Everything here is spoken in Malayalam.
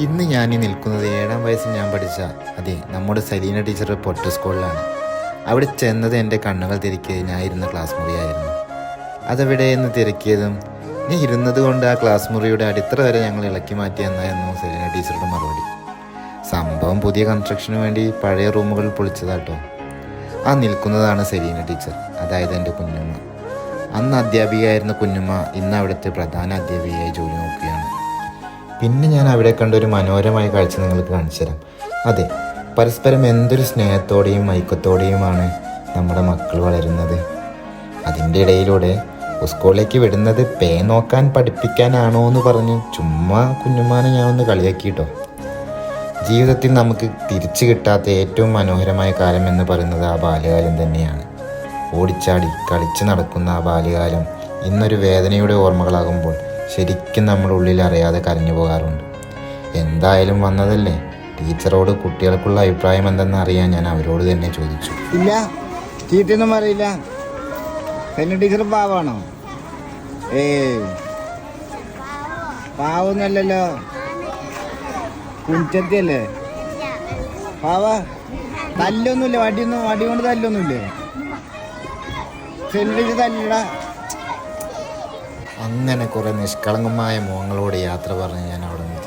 ഇന്ന് ഞാൻ നിൽക്കുന്നത് ഏഴാം വയസ്സിൽ ഞാൻ പഠിച്ച അതെ നമ്മുടെ സലീന ടീച്ചറുടെ പൊട്ട സ്കൂളിലാണ്. അവിടെ ചെന്നത് എന്റെ കണ്ണുകൾ തിരക്കിയത് ഞാൻ ഇരുന്ന ക്ലാസ് മുറിയായിരുന്നു. അതെവിടെ എന്ന് തിരക്കിയതും ഞാൻ ഇരുന്നത് കൊണ്ട് ആ ക്ലാസ് മുറിയുടെ അടിത്തറ വരെ ഞങ്ങൾ ഇളക്കി മാറ്റിയെന്നായിരുന്നു സലീന ടീച്ചറുടെ മറുപടി. സംഭവം പുതിയ കൺസ്ട്രക്ഷന് വേണ്ടി പഴയ റൂമുകൾ പൊളിച്ചതാട്ടോ. ആ നിൽക്കുന്നതാണ് സലീന ടീച്ചർ അതായത് എന്റെ കുഞ്ഞുമ്മ. അന്ന് അധ്യാപികയായിരുന്ന കുഞ്ഞുമ്മ ഇന്ന് അവിടുത്തെ പ്രധാന അധ്യാപികയായി ജോലി നോക്കുകയാണ്. പിന്നെ ഞാൻ അവിടെ കണ്ട ഒരു മനോഹരമായ കാഴ്ച നിങ്ങൾക്ക് കാണിച്ചു തരാം. അതെ പരസ്പരം എന്തൊരു സ്നേഹത്തോടെയും ഐക്യത്തോടെയുമാണ് നമ്മുടെ മക്കൾ വളരുന്നത്. അതിന്റെ ഇടയിലൂടെ സ്കൂളിലേക്ക് വിടുന്നത് പേ നോക്കാൻ പഠിപ്പിക്കാനാണോ എന്ന് പറഞ്ഞ് ചുമ്മാ കുഞ്ഞുമാനെ ഞാൻ ഒന്ന് കളിയാക്കിയിട്ടോ ജീവിതത്തിൽ നമുക്ക് തിരിച്ചു കിട്ടാത്ത ഏറ്റവും മനോഹരമായ കാലം എന്ന് പറയുന്നത് ആ ബാല്യകാലം തന്നെയാണ്. ഓടിച്ചാടി കളിച്ചു നടക്കുന്ന ആ ബാല്യകാലം ഇന്നൊരു വേദനയുടെ ഓർമ്മകളാകുമ്പോൾ ശരിക്കും നമ്മുടെ ഉള്ളിൽ അറിയാതെ കരഞ്ഞു പോകാറുണ്ട്. എന്തായാലും വന്നതല്ലേ? ടീച്ചറോട് കുട്ടികൾക്കുള്ള അഭിപ്രായം എന്തെന്ന് അറിയാൻ ഞാൻ അവരോട് തന്നെ ചോദിച്ചു. ഇല്ല. ചീത്തയൊന്നും അറിയില്ല എന്നെ ടീച്ചർ പാവാണോ? ഏ പാവൊന്നല്ലല്ലോ കുഞ്ചത്തിയല്ലേ? പാവ. തല്ലൊന്നുമില്ല. വടിയൊന്നും വടി കൊണ്ട് തല്ലൊന്നുമില്ലേ? ടീച്ചർ തല്ലടാ. അങ്ങനെ കുറേ നിഷ്കളങ്കമായ മുഖങ്ങളോട് യാത്ര പറഞ്ഞ് ഞാൻ അവിടെ നിന്ന്.